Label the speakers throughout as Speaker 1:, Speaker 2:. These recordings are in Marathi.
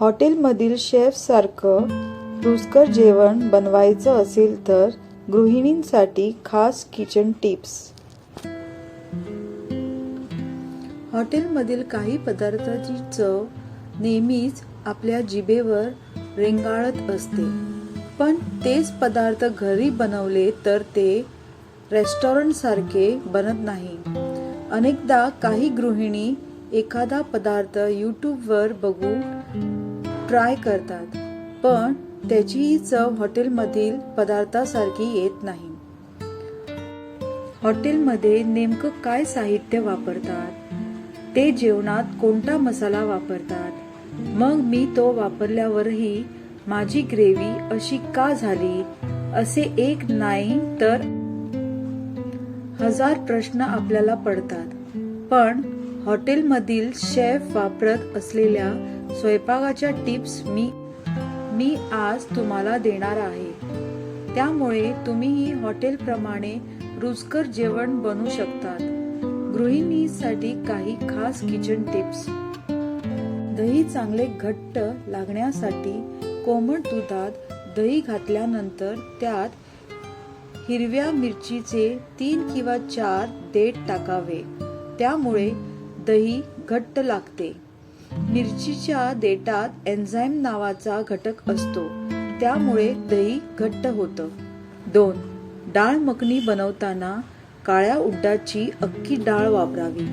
Speaker 1: हॉटेलमधील शेफसारखं रुचकर जेवण बनवायचं असेल तर गृहिणींसाठी खास किचन टिप्स. हॉटेलमधील काही पदार्थाची चव नेहमीच आपल्या जिभेवर रेंगाळत असते. पण तेच पदार्थ घरी बनवले तर ते रेस्टॉरंटसारखे बनत नाही. अनेकदा काही गृहिणी एखादा पदार्थ यूट्यूबवर बघून ट्राय करतात पण त्याचीही चव हॉटेलमधील पदार्थासारखी येत नाही. हॉटेलमध्ये नेमकं काय साहित्य वापरतात? ते जेवणात कोणता मसाला वापरतात? मग मी तो वापरल्यावरही माझी ग्रेव्ही अशी का झाली? असे एक नाही तर हजार प्रश्न आपल्याला पडतात. पण हॉटेलमधील शेफ वापरत असलेल्या स्वयंपाकाच्या टिप्स मी मी आज तुम्हाला देणार आहे. त्यामुळे तुम्हीही हॉटेलप्रमाणे रुचकर जेवण बनवू शकतात. गृहिणीसाठी काही खास किचन टिप्स. दही चांगले घट्ट लागण्यासाठी कोमट दुधात दही घातल्यानंतर त्यात हिरव्या मिरचीचे तीन किंवा चार देठ टाकावे. त्यामुळे दही घट्ट लागते. मिरचीच्या देठात एन्झाईम नावाचा घटक असतो. त्यामुळे दही घट्ट होतं. दोन डाळ मखनी बनवताना काळ्या उड्डाची अख्खी डाळ वापरावी.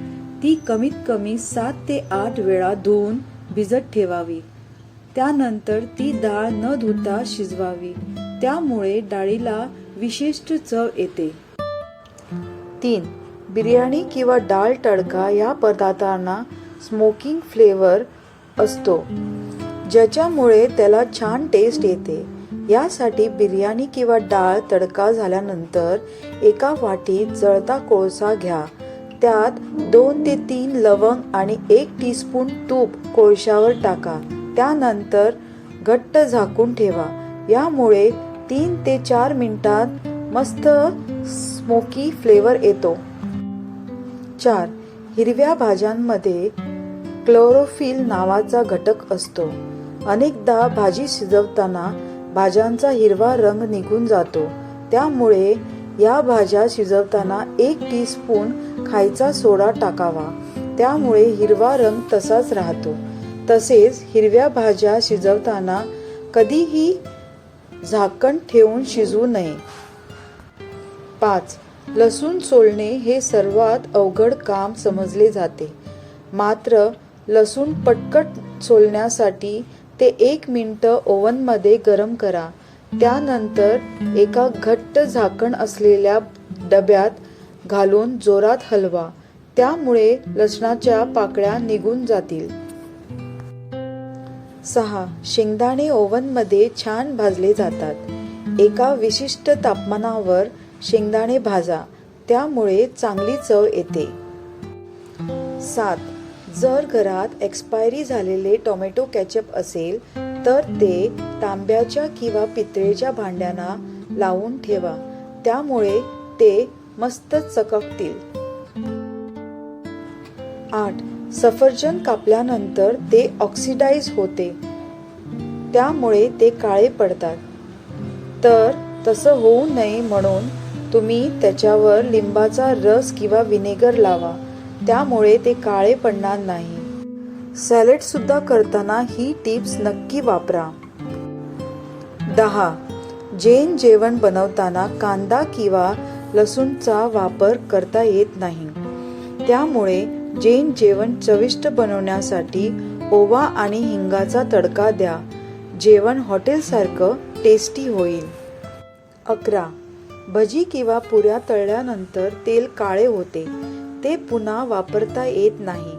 Speaker 1: ती कमीत कमी सात ते आठ वेळा धुवून भिजत ठेवावी. त्यानंतर ती डाळ न धुता शिजवावी. त्यामुळे डाळीला विशिष्ट चव येते. तीन बिर्याणी किंवा डाळ तडका या पदार्थांना स्मोकिंग फ्लेवर असतो ज्याच्यामुळे त्याला छान टेस्ट येते. यासाठी बिर्याणी किंवा डाळ तडका झाल्यानंतर एका वाटीत जळता कोळसा घ्या. त्यात दोन ते तीन लवंग आणि एक टीस्पून तूप कोळशावर टाका. त्यानंतर घट्ट झाकून ठेवा. यामुळे तीन ते चार मिनिटात मस्त स्मोकी फ्लेवर येतो. चार. हिरव्या भाज्यांमध्ये क्लोरोफिल नावाचा घटक असतो. अनेकदा भाजी शिजवताना भाज्यांचा हिरवा रंग निघून जातो. त्यामुळे या भाज्या शिजवताना एक टीस्पून खायचा सोडा टाकावा. त्यामुळे हिरवा रंग तसाच राहतो. तसेच हिरव्या भाज्या शिजवताना कधीही झाकण ठेवून शिजवू नये. पाच. लसूण सोलणे हे सर्वात अवघड काम समजले जाते. मात्र लसूण पटकट सोलण्यासाठी ते एक मिनटं ओव्हनमध्ये गरम करा. त्यानंतर एका घट्ट झाकण असलेल्या डब्यात घालून जोरात हलवा. त्यामुळे लसणाच्या पाकळ्या निघून जातील. सहा. शेंगदाणे ओव्हनमध्ये छान भाजले जातात. एका विशिष्ट तापमानावर शेंगदाणे भाजा. त्यामुळे चांगली चव येते. सात. जर घरात एक्सपायरी झालेले टोमॅटो कॅचअप असेल तर ते तांब्याच्या किंवा पितळेच्या भांड्यांना लावून ठेवा. त्यामुळे ते मस्त चककतील. आठ. सफरचंद कापल्यानंतर ते ऑक्सिडाइज होते. त्यामुळे ते काळे पडतात. तर तसं होऊ नये म्हणून तुम्ही त्याच्यावर लिंबाचा रस किंवा व्हिनेगर लावा. त्यामुळे ते काळे पडणार नाही. सॅलेड सुद्धा करताना ही टिप्स नक्की वापरा. दहा. जैन जेवण बनवताना कांदा किंवा लसूणचा वापर करता येत नाही. त्यामुळे जैन जेवण चविष्ट बनवण्यासाठी ओवा आणि हिंगाचा तडका द्या. जेवण हॉटेलसारखं टेस्टी होईल. अकरा. भजी किंवा पुऱ्या तळल्यानंतर तेल काळे होते. ते पुन्हा वापरता येत नाही.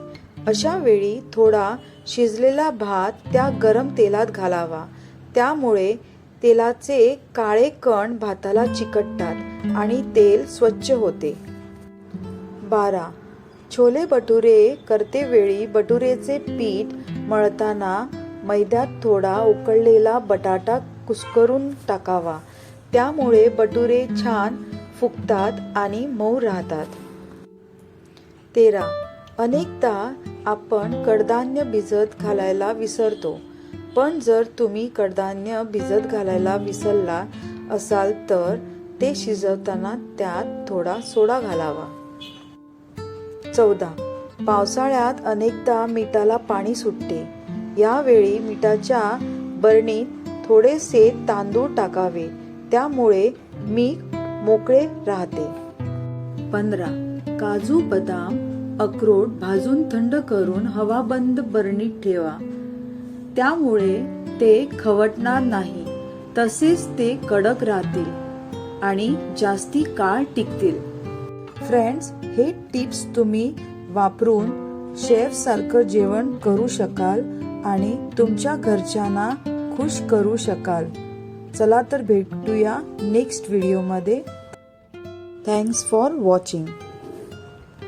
Speaker 1: अशा वेळी थोडा शिजलेला भात त्या गरम तेलात घालावा. त्यामुळे तेलाचे काळे कण भाताला चिकटतात आणि तेल स्वच्छ होते. बारा. छोले भटुरे करते वेळी भटुरेचे पीठ मळताना मैद्यात थोडा उकळलेला बटाटा कुस्करून टाकावा. त्यामुळे बटुरे छान फुगतात आणि मऊ राहतात. तेरा. अनेकदा आपण कडधान्य भिजत घालायला विसरतो. पण जर तुम्ही कडधान्य भिजत घालायला विसरला असाल तर ते शिजवताना त्यात थोडा सोडा घालावा. चौदा. पावसाळ्यात अनेकदा मिठाला पाणी सुटते. यावेळी मिठाच्या बरणीत थोडेसे तांदूळ टाकावे. त्यामुळे मीठ मोकळे राहते. पंधरा. काजू बदाम अक्रोड भाजून थंड करून हवाबंद बरणीत ठेवा. त्यामुळे ते खवटणार नाही तसेच ते कडक राहतील आणि जास्ती काळ टिकतील. फ्रेंड्स हे टिप्स तुम्ही वापरून शेफ सारखं जेवण करू शकाल आणि तुमच्या घरच्यांना खुश करू शकाल. चला तर भेटूया नेक्स्ट व्हिडिओमध्ये थँक्स फॉर वॉचिंग